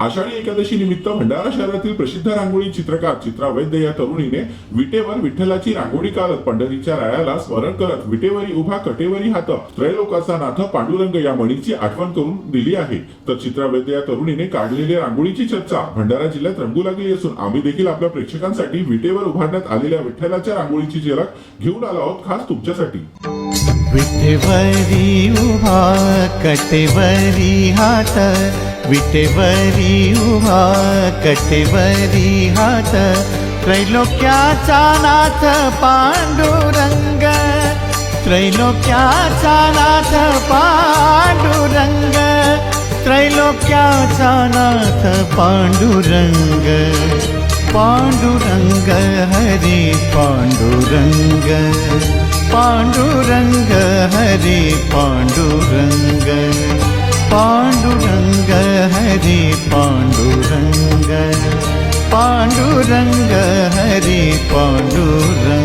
आषाढी एकादशी निमित्त भंडारा शहरातील प्रसिद्ध रांगोळी चित्रकार चित्रा वैद्य या तरुणीने विटेवर विठ्ठलाची रांगोळी काढत पंढरीच्या रायाला स्मरण करत विटेवरी उभा कटेवरी हात त्रैलोकाचा नाथ पांडुरंग या म्हणीची आठवण करून दिली आहे. तर चित्रा वैद्य या तरुणीने काढलेली रांगोळीची चर्चा भंडारा जिल्ह्यात रंगू लागली असून आम्ही देखील आपल्या प्रेक्षकांसाठी विटेवर उभारण्यात आलेल्या विठ्ठलाच्या रांगोळीची झलक घेऊन आलो आहोत खास तुमच्यासाठी. विटेवरी उभा कटेवरी हात विटेवरी उभा कटेवरी हात त्रैलोक्याचा नाथ पांडुरंग त्रैलोक्याचा नाथ पांडुरंग त्रैलोक्याचा नाथ पांडुरंग पांडुरंग हरे पांडुरंग पांडुरंग हरे पांडुरंग। पाण्डुरङ्ग हरि पाण्डुरङ्ग